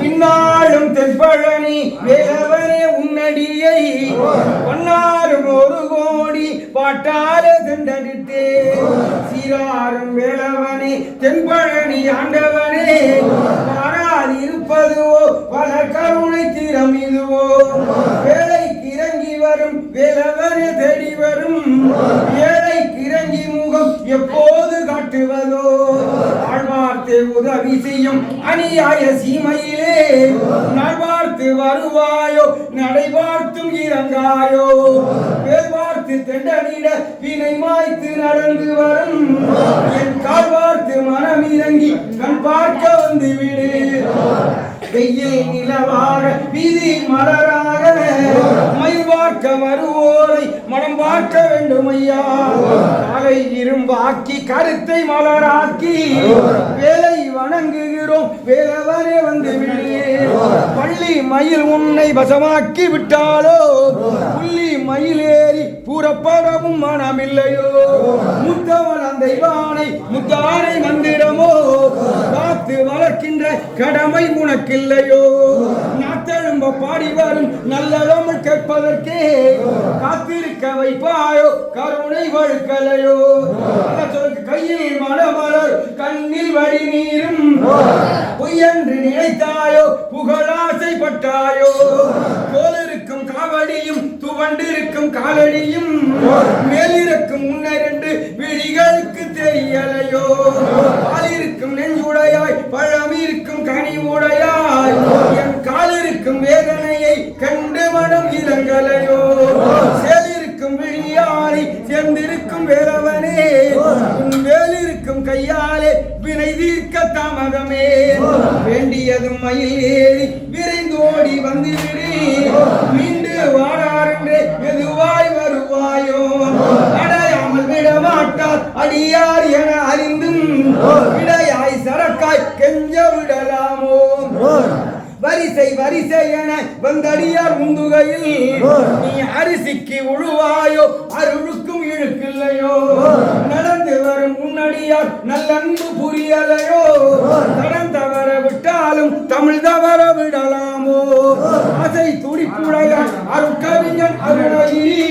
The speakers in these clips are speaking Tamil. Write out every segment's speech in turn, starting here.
பின்னாலும் தென்பழனி வேலவனே உன்னடியை. பொன்னாரும் ஒரு கோடி பாட்டார சென்றடித்தே சீராரும் வேலவனே தென்பழனி ஆண்டவனே. மாறாது இருப்பதுவோ பல கருணை தீரம் இதுவோ. வேலைக்கு இறங்கி வரும் வேலவனே தேடி வரும் ஆழ்வார்த்து செய்யும் அணியாய சீமையிலே நல்வார்த்து வருவாயோ நடைபார்த்தும் இறங்காயோ. வேல்வார்த்து தெண்டனிட வினை மாய்த்து நடந்து வரும். என் கால் பார்த்து மனம் இறங்கி கண் பார்க்க வந்து விடு. வெயில் நிலவாக விதி மலராக மயில் பார்க்க வருவோரை மனம் பார்க்க வேண்டும் ஐயா. இரும்பாக்கி கருத்தை மலராக்கி வேலை வணங்குகிறோம் வேலவனே வந்து பள்ளி மயில் உன்னை வசமாக்கி விட்டாலோ புள்ளி மயில் ஏறி பூரப்படவும் மனமில்லையோ முத்தவன் அந்த இவானை முத்தானை மந்திரமோ காத்து வளர்க்கின்ற கடமை உனக்கில்லையோ. பாடி வரும் நல்ல கேட்பதற்கே காத்திருக்க வைப்பாயோ? கருணை வழுக்கலையோ? சொல்லுக்கு கையில் மனமலர் கண்ணில் வழி நீரும் பொய்யென்று நினைத்தாயோ? புகழாசைப்பட்டாயோ போலிருக்கும் காவடியும் துவண்டிருக்கும் காலடியும் மேலிருக்கும் முன்னரண்டு விழிகளுக்கு தெரியலையோ? பாலிருக்கும் நெஞ்சுடையாய் பழமிருக்கும் கனி உடையாய் மனம் இறங்கலையோ சேலிருக்கும் விழியானை சேர்ந்திருக்கும் வேலவனே. உன் வேலிருக்கும் கையாலே வினை தீர்க்க தாமதமே. வேண்டியதும் மயில் ஏறி விரைந்து ஓடி வந்துவிடு. மீண்டு வாடாரென்றே எதுவாய் வருவாயோ. அடையாமல் விட மாட்டார் அடியார் என அறிந்தும். விடையாய் சரக்காய் கெஞ்ச விடலாமோ. வரிசை என வந்தடியார் முந்துகையில் நீ அரிசிக்கு உழுவாயோ அருளுக்கும் இழுக்கில்லையோ? நடந்து வரும் முன்னடியார் நல்லன்பு புரியலையோ? தடம் தவற விட்டாலும் தமிழ் தவற விடலாமோ அசை துடிப்புடைய அருட்கவிஞன் அருணகிரி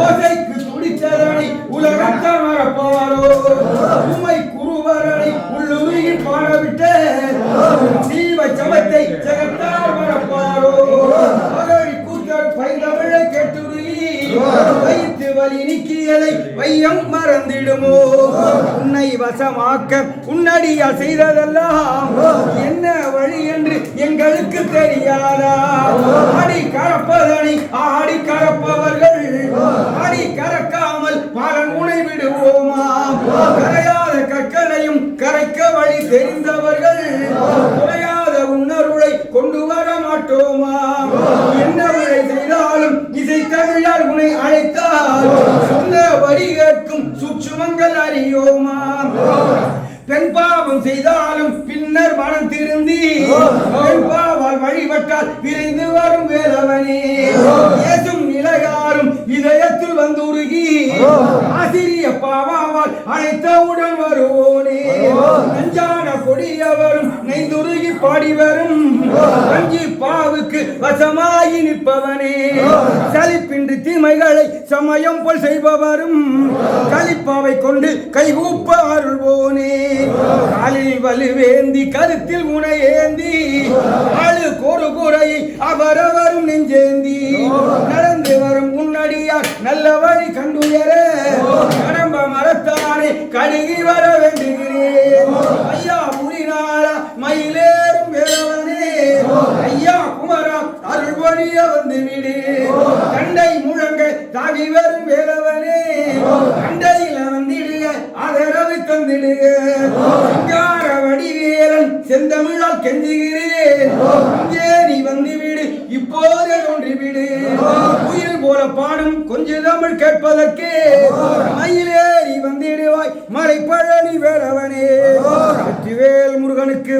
ஓசைக்கு துடித்ததனை உலகத்த வைத்து வழி நீக்கியலை வையம் மறந்திடுமோ. உன்னை வசமாக்க உன்னடியா செய்ததெல்லாம் என்ன வழி என்று எங்களுக்கு தெரியாதா? அடி கறப்பதனை ஆடி கறப்பவர்கள் அடி கறக்காமல் பலன் உணை விடுவோமா கரையாத கற்களையும் கரைக்க வழி தெரிந்தவர்கள் வழி கேட்கும் சுற்றுமங்கள் அறியோமா? பெண் பாவம் செய்தாலும் பின்னர் மனம் திருந்தி. பெண் பாவால் வழிபட்டால் விரைந்து வரும் வேலவனே. ஏசும் நிலையாரும் இதயத்தில் வந்துருகி. ஆசிரிய பாவாவால் அழைத்தவுடன் வருவோனே. நஞ்சான கொடியவரும் நெய்துருகி பாடி வரும் வஞ்சி பாவுக்கு வசமாகி நிற்பவனே. சலிப்பின்றி தீமைகளை சமயம் போல் செய்பவரும் கலிப்பாவை கொண்டு கைகூப்ப அருள்வோனே. காலில் வலுவேந்தி கருத்தில் உனை அழு ஆளு கோரு கூரையை அவரவரும் நெஞ்சேந்தி. நடந்து வரும் முன்னடியார் நல்ல வழி கண்டுயர கடம்ப மரத்தானே கழுகி வந்து விடு. கண்டை முழங்க தாவி வரும் வேலவனே. கண்டையில வந்திடுக ஆதரவு தந்திடுக. சிங்கார வடிவேலன் செந்தமிழால் கெஞ்சுகிறேன். இங்கே நீ வந்து விடு இப்போதே தோன்றி விடு உயிர் போல பாடும் கொஞ்ச தமிழ் கேட்பதற்கே. மயிலேறி வந்திடுவாய் மலை பழனி வேலவனே வெற்றிவேல் முருகனுக்கு.